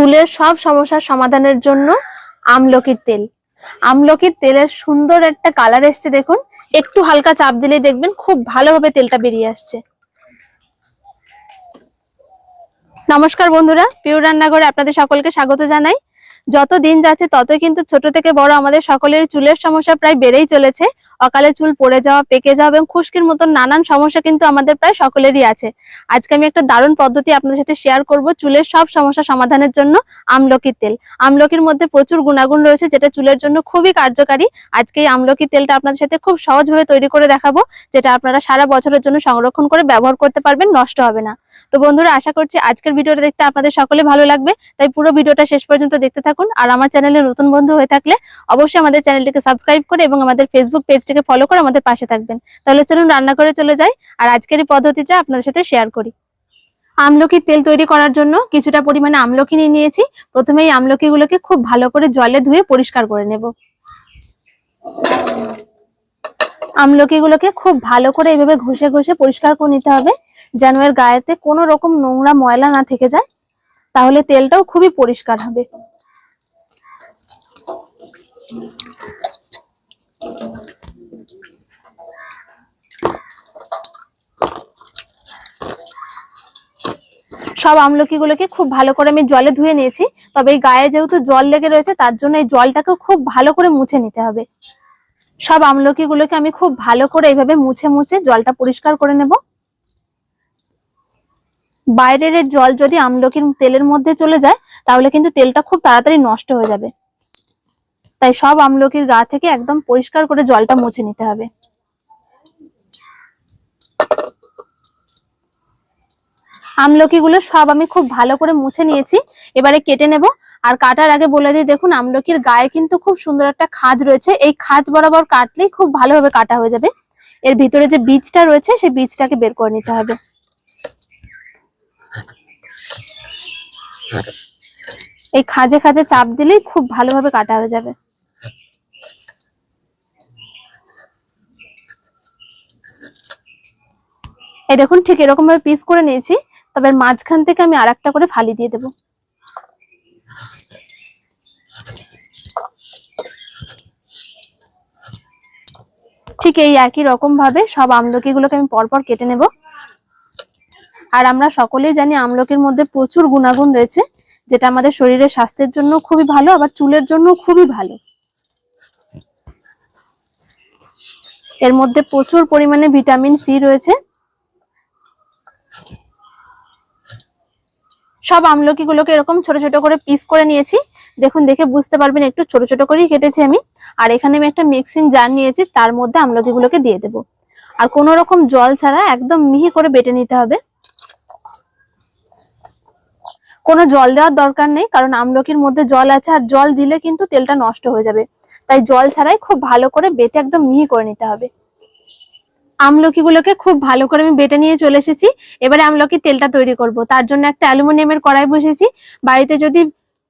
চুলের সব সমস্যার সমাধানের জন্য আমলকির তেল। আমলকির তেলের সুন্দর একটা কালার এসছে দেখুন। একটু হালকা চাপ দিলেই দেখবেন খুব ভালোভাবে তেলটা বেরিয়ে আসছে। নমস্কার বন্ধুরা পিওর রান্নাঘরে আপনাদের সকলকে স্বাগত জানাই। যত দিন যাচ্ছে ততই কিন্তু ছোট থেকে বড় আমাদের সকলের চুলের সমস্যা প্রায় বেড়েই চলেছে। অকালে চুল পড়ে যাওয়া, পেকে যাওয়া এবং খুশকির মতন নানান সমস্যা কিন্তু আমাদের প্রায় সকলেরই আছে। আজকে আমি একটা দারুণ পদ্ধতি আপনাদের সাথে শেয়ার করব চুলের সব সমস্যা সমাধানের জন্য আমলকির তেল। আমলকির মধ্যে প্রচুর গুণাগুণ রয়েছে যেটা চুলের জন্য খুবই কার্যকারী। আজকে এই আমলকির তেলটা আপনাদের সাথে খুব সহজভাবে তৈরি করে দেখাবো, যেটা আপনারা সারা বছরের জন্য সংরক্ষণ করে ব্যবহার করতে পারবেন, নষ্ট হবে না। তো বন্ধুরা, আশা করছি আজকের ভিডিওটা দেখতে আপনাদের সকলে ভালো লাগবে। তাই পুরো ভিডিওটা শেষ পর্যন্ত দেখতে থাকুন। আর আমার চ্যানেলে নতুন বন্ধু হয়ে থাকলে অবশ্যই আমাদের চ্যানেলটিকে সাবস্ক্রাইব করে এবং আমাদের ফেসবুক পেজটিকে ফলো করে আমাদের পাশে থাকবেন। তাহলে চলুন রান্না করে চলে যাই আর আজকের এই পদ্ধতিটা আপনাদের সাথে শেয়ার করি। আমলকির তেল তৈরি করার জন্য কিছুটা পরিমাণে আমলকি নিয়ে নিয়েছি। প্রথমে এই আমলকিগুলোকে খুব ভালো করে জলে ধুয়ে পরিষ্কার করে নেব। আমলকিগুলোকে খুব ভালো করে এইভাবে ঘষে ঘষে পরিষ্কার করে নিতে হবে, যেন এর গায়েতে কোনো রকম নোংরা ময়লা না থেকে যায়, তাহলে তেলটাও খুবই পরিষ্কার হবে। সব আমলকিগুলোকে খুব ভালো করে আমি জলে ধুয়ে নিয়েছি, তবে এই গায়ে যেহেতু জল লেগে রয়েছে, তার জন্য এই জলটাকে খুব ভালো করে মুছে নিতে হবে। সব আমলকিগুলোকে আমি খুব ভালো করে এইভাবে মুছে মুছে জলটা পরিষ্কার করে নেব। বাইরের জল যদি আমলকির তেলের মধ্যে চলে যায়, তাহলে কিন্তু তেলটা খুব তাড়াতাড়ি নষ্ট হয়ে যাবে। তাই সব আমলকির গা থেকে একদম পরিষ্কার করে জলটা মুছে নিতে হবে। আমলকিগুলো সব আমি খুব ভালো করে মুছে নিয়েছি। এবারে কেটে নেব। আর কাটার আগে বলে দিই, দেখুন, আমলকির গায়ে কিন্তু খুব সুন্দর একটা খাজ রয়েছে। এই খাজ বরাবর কাটলেই খুব ভালোভাবে কাটা হয়ে যাবে। এর ভিতরে যে বীজটা রয়েছে, সেই বীজটাকে বের করে নিতে হবে। এই খাজে খাজে চাপ দিলেই খুব ভালোভাবে কাটা হয়ে যাবে। এই দেখুন, ঠিক এরকম ভাবে পিস করে নিয়েছি, তবে মাঝখান থেকে আমি আরেকটা করে ফালি দিয়ে দেবো। ঠিক এই একই রকম ভাবে সব আমলকিগুলোকে আমি পরপর কেটে নেব। আর আমরা সকলেই জানি আমলকির মধ্যে প্রচুর গুণাগুণ রয়েছে, যেটা আমাদের শরীরের স্বাস্থ্যের জন্য খুবই ভালো, আবার চুলের জন্য খুবই ভালো। এর মধ্যে প্রচুর পরিমাণে ভিটামিন সি রয়েছে। সব আমলকিগুলোকে এরকম ছোট ছোট করে পিস করে নিয়েছি। দেখুন, দেখে বুঝতে পারবেন, একটু ছোট ছোট করেই কেটেছি আমি। আর এখানে আমি একটা মিক্সিং জার নিয়েছি, তার মধ্যে আমলকিগুলোকে দিয়ে দেব। আর কোনো রকম জল ছাড়া একদম মিহি করে বেটে নিতে হবে। কোনো জল দেওয়ার দরকার নেই, কারণ আমলকির মধ্যে জল আছে, আর জল দিলে কিন্তু তেলটা নষ্ট হয়ে যাবে। তাই জল ছাড়াই খুব ভালো করে বেটে একদম মিহি করে নিতে হবে। আমলকিগুলোকে খুব ভালো করে আমি বেটে নিয়ে চলে এসেছি। এবারে আমলকি তেলটা তৈরি করব। তার জন্য একটা অ্যালুমিনিয়ামের কড়াই বসেছি। বাড়িতে যদি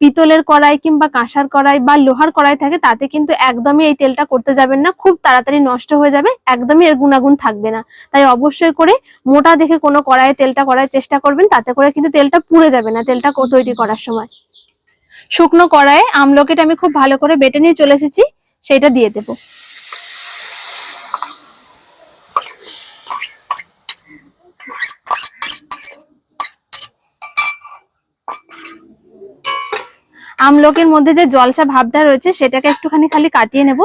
পিতলের কড়াই কিংবা কাঁসার কড়াই বা লোহার কড়াই থাকে, তাতে কিন্তু একদমই এই তেলটা করতে যাবেন না। খুব তাড়াতাড়ি নষ্ট হয়ে যাবে, একদমই এর গুণাগুণ থাকবে না। তাই অবশ্যই করে মোটা দেখে কোনো কড়াইয়ে তেলটা করার চেষ্টা করবেন। তাতে করে কিন্তু তেলটা পুড়ে যাবে না তেলটা তৈরি করার সময়। শুকনো কড়াইয়ে আমলকিটা আমি খুব ভালো করে বেটে নিয়ে চলে এসেছি। সেটা দিয়ে দেবো। আমলকির মধ্যে যে জলসা ভাবটা রয়েছে, সেটাকে একটুখানি খালি কাটিয়ে নেব।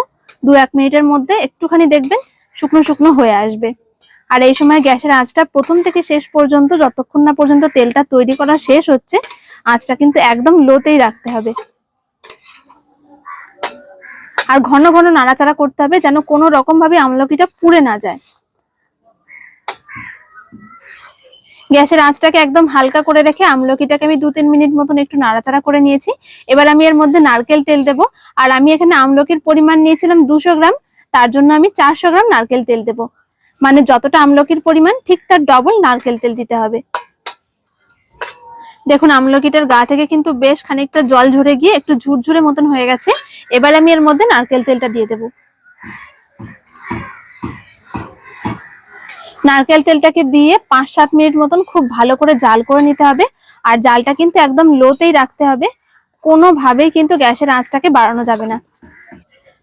দু এক মিনিটের মধ্যে একটুখানি দেখবেন শুকনো শুকনো হয়ে আসবে। আর এই সময় গ্যাসের আঁচটা প্রথম থেকে শেষ পর্যন্ত, যতক্ষণ না পর্যন্ত তেলটা তৈরি করা শেষ হচ্ছে, আঁচটা কিন্তু একদম লোতেই রাখতে হবে। আর ঘন ঘন নাড়াচাড়া করতে হবে, যেন কোনো রকম ভাবে আমলকিটা পুড়ে না যায়। গ্যাসের আঁচটাকে একদম হালকা করে রেখে আমলকিটাকে আমি দু তিন মিনিট মতন একটু নাড়াচাড়া করে নিয়েছি। এবার আমি এর মধ্যে নারকেল তেল দেব। আর আমি এখানে আমলকির পরিমাণ নিয়েছিলাম দুশো গ্রাম। তার জন্য আমি চারশো গ্রাম নারকেল তেল দেব। মানে যতটা আমলকির পরিমাণ, ঠিক তার ডবল নারকেল তেল দিতে হবে। দেখুন, আমলকিটার গা থেকে কিন্তু বেশ খানিকটা জল ঝরে গিয়ে একটু ঝুরঝুরে মতন হয়ে গেছে। এবার আমি এর মধ্যে নারকেল তেলটা দিয়ে দেবো। নারকেল তেলটাকে দিয়ে পাঁচ সাত মিনিট মতন খুব ভালো করে জাল করে নিতে হবে। আর জালটা কিন্তু একদম লোতেই রাখতে হবে। কোনোভাবেই কিন্তু গ্যাসের আঁচটাকে বাড়ানো যাবে না।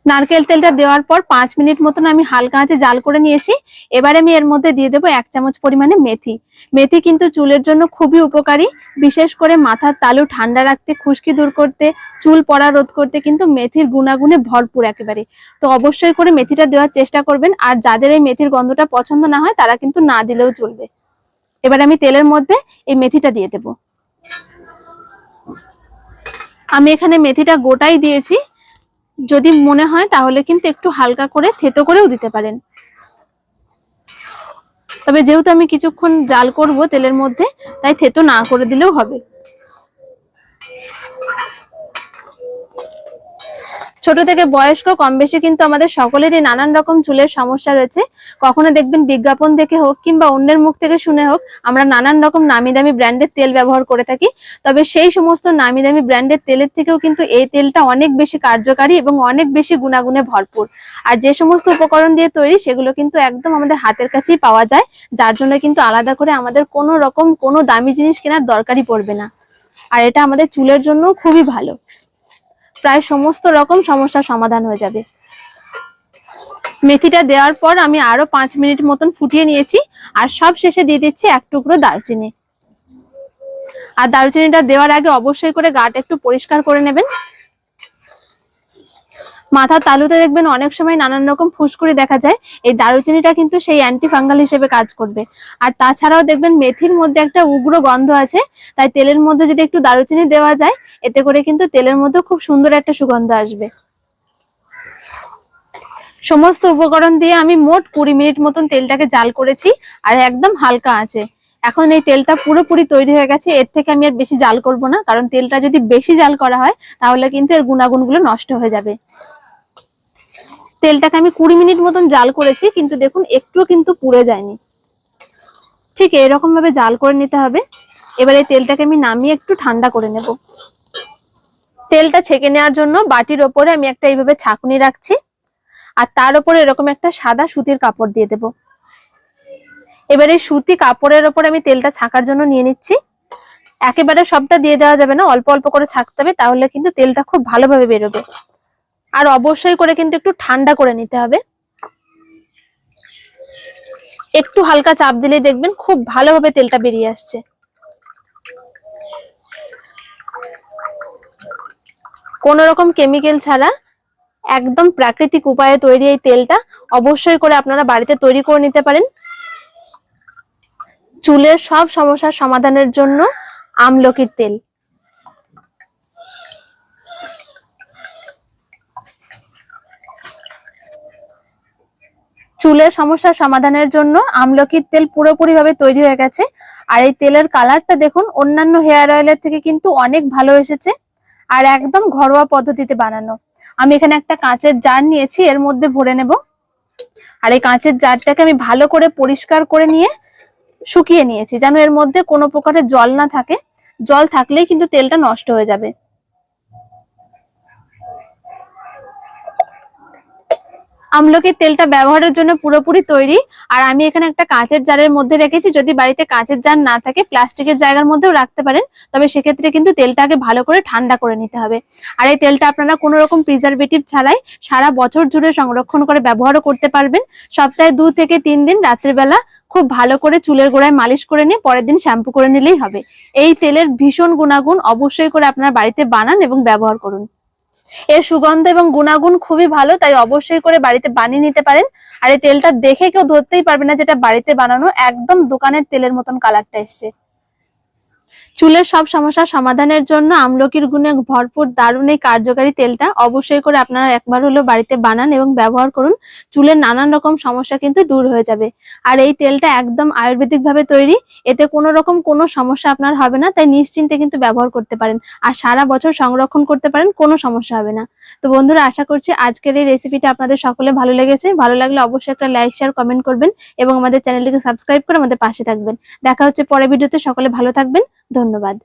নারকেল তেলটা দেওয়ার পর পাঁচ মিনিট মতন আমি হালকা আঁচে জাল করে নিয়েছি। এবারে আমি এর মধ্যে দিয়ে দেবো এক চামচ পরিমাণে মেথি। মেথি কিন্তু চুলের জন্য খুবই উপকারী, বিশেষ করে মাথার তালু ঠান্ডা রাখতে, খুশকি দূর করতে, চুল পড়া রোধ করতে কিন্তু মেথির গুণাগুণে ভরপুর একেবারে। তো অবশ্যই করে মেথিটা দেওয়ার চেষ্টা করবেন, আর যাদের এই মেথির গন্ধটা পছন্দ না হয়, তারা কিন্তু না দিলেও চলবে। এবার আমি তেলের মধ্যে এই মেথিটা দিয়ে দেব। আমি এখানে মেথিটা গোটাই দিয়েছি যদি মনে হয় তাহলে কিন্তু একটু হালকা করে থেতো করেও দিতে পারেন। তবে যেহেতু আমি কিছুক্ষণ জাল করব তেলের মধ্যে, তাই থেতো না করে দিলেও হবে। ছোট থেকে বয়স্ক কম বেশি কিন্তু আমাদের সকলেরই নানান রকম চুলের সমস্যা রয়েছে। কখনো দেখবেন বিজ্ঞাপন দেখে হোক কিংবা অন্যের মুখ থেকে শুনে হোক, আমরা নানান রকম নামি দামি ব্র্যান্ডের তেল ব্যবহার করে থাকি। তবে সেই সমস্ত নামি দামি ব্র্যান্ডের তেলের থেকেও কিন্তু এই তেলটা অনেক বেশি কার্যকারী এবং অনেক বেশি গুণাগুণে ভরপুর। আর যে সমস্ত উপকরণ দিয়ে তৈরি, সেগুলো কিন্তু একদম আমাদের হাতের কাছেই পাওয়া যায়, যার জন্য কিন্তু আলাদা করে আমাদের কোনো রকম কোনো দামি জিনিস কেনার দরকারই পড়বে না। আর এটা আমাদের চুলের জন্য খুবই ভালো। প্রায় সমস্ত রকম সমস্যার সমাধান হয়ে যাবে। মেথিটা দেওয়ার পর আমি আরও পাঁচ মিনিট মতন ফুটিয়ে নিয়েছি, আর সব শেষে দিয়ে দিচ্ছি এক টুকরো দারচিনি। আর দারুচিনিটা দেওয়ার আগে অবশ্যই করে গাটা একটু পরিষ্কার করে নেবেন। মাথার তালুতে দেখবেন অনেক সময় নানান রকম ফুসকুড়ি দেখা যায়। এই দারুচিনিটা কিন্তু সেই অ্যান্টি ফাঙ্গাল হিসেবে কাজ করবে। আর তাছাড়াও দেখবেন মেথির মধ্যে একটা উগ্র গন্ধ আছে, তাই তেলের মধ্যে যদি একটু দারুচিনি দেওয়া যায়, এতে করে কিন্তু তেলের মধ্যে খুব সুন্দর একটা সুগন্ধ আসবে। সমস্ত উপকরণ দিয়ে আমি মোট কুড়ি মিনিট মতন তেলটাকে জাল করেছি, আর একদম হালকা আছে। এখন এই তেলটা পুরোপুরি তৈরি হয়ে গেছে, এর থেকে আমি আর বেশি জাল করব না, কারণ তেলটা যদি বেশি জাল করা হয়, তাহলে কিন্তু এর গুণাগুণগুলো নষ্ট হয়ে যাবে। তেলটাকে আমি কুড়ি মিনিট মতন জাল করেছি, কিন্তু দেখুন একটু কিন্তু পুড়ে যায়নি। ঠিক এরকম ভাবে জাল করে নিতে হবে। এবার তেলটাকে আমি নামিয়ে একটু ঠান্ডা করে নেব। তেলটা ছেঁকে নেওয়ার জন্য বাটির ওপরে আমি একটা এইভাবে ছাঁকনি রাখছি, আর তার উপরে এরকম একটা সাদা সুতির কাপড় দিয়ে দেব। এবার সুতি কাপড়ের ওপর আমি তেলটা ছাকার জন্য নিয়ে নিচ্ছি। একেবারে সবটা দিয়ে দেওয়া যাবে না, অল্প অল্প করে ছাকতে হবে, তাহলে কিন্তু তেলটা খুব ভালোভাবে বেরোবে। আর অবশ্যই করে কিন্তু একটু ঠান্ডা করে নিতে হবে। একটু হালকা চাপ দিলেই দেখবেন খুব ভালোভাবে তেলটা বেরিয়ে আসছে। কোন রকম কেমিক্যাল ছাড়া একদম প্রাকৃতিক উপায়ে তৈরি এই তেলটা অবশ্যই করে আপনারা বাড়িতে তৈরি করে নিতে পারেন। চুলের সব সমস্যার সমাধানের জন্য আমলকির তেল। চুলের সমস্যার সমাধানের জন্য আমলকির তেল পুরোপুরি ভাবে তৈরি হয়ে গেছে। আর এই তেলের কালারটা দেখুন, অন্যান্য হেয়ার অয়েলের থেকে কিন্তু অনেক ভালো এসেছে আর একদম ঘরোয়া পদ্ধতিতে বানানো। আমি এখানে একটা কাঁচের জার নিয়েছি, এর মধ্যে ভরে নেব। আর এই কাঁচের জারটাকে আমি ভালো করে পরিষ্কার করে নিয়ে শুকিয়ে নিয়েছি, যেন এর মধ্যে কোনো প্রকারের জল না থাকে। জল থাকলেই কিন্তু তেলটা নষ্ট হয়ে যাবে। আমলকির তেলটা ব্যবহারের জন্য পুরোপুরি তৈরি। আর আমি এখানে একটা কাঁচের জারের মধ্যে রেখেছি। যদি বাড়িতে কাঁচের জার না থাকে, প্লাস্টিকের জায়গার মধ্যেও রাখতে পারেন। তবে সেক্ষেত্রে কিন্তু তেলটাকে ভালো করে ঠান্ডা করে নিতে হবে। আর এই তেলটা আপনারা কোনো রকম প্রিজারভেটিভ ছাড়াই সারা বছর জুড়ে সংরক্ষণ করে ব্যবহারও করতে পারবেন। সপ্তাহে দু থেকে তিন দিন রাত্রিবেলা খুব ভালো করে চুলের গোড়ায় মালিশ করে নিয়ে পরের দিন শ্যাম্পু করে নিলেই হবে। এই তেলের ভীষণ গুণাগুণ অবশ্যই করে আপনার বাড়িতে বানান এবং ব্যবহার করুন। এর সুগন্ধ এবং গুণাগুণ খুবই ভালো, তাই অবশ্যই করে বাড়িতে বানিয়ে নিতে পারেন। আর এই তেলটা দেখে কেউ ধরতেই পারবে না যেটা বাড়িতে বানানো, একদম দোকানের তেলের মতন কালারটা এসছে। চুলের সব সমস্যা সমাধানের জন্য আমলকির গুণে ভরপুর দারুণ এই কার্যকারী তেলটা অবশ্যই করে আপনারা একবার হলেও বাড়িতে বানান এবং ব্যবহার করুন। চুলের নানান রকম সমস্যা কিন্তু দূর হয়ে যাবে। আর এই তেলটা একদম আয়ুর্বেদিক ভাবে তৈরি, এতে কোনো রকম কোনো সমস্যা আপনার হবে না, তাই নিশ্চিন্তে কিন্তু ব্যবহার করতে পারেন। আর সারা বছর সংরক্ষণ করতে পারেন, কোনো সমস্যা হবে না। তো বন্ধুরা, আশা করছি আজকের এই রেসিপিটা আপনাদের সকলে ভালো লেগেছে। ভালো লাগলে অবশ্যই একটা লাইক শেয়ার কমেন্ট করবেন এবং আমাদের চ্যানেলটিকে সাবস্ক্রাইব করে আমাদের পাশে থাকবেন। দেখা হচ্ছে পরের ভিডিওতে সকলে ভালো থাকবেন। ধন্যবাদ।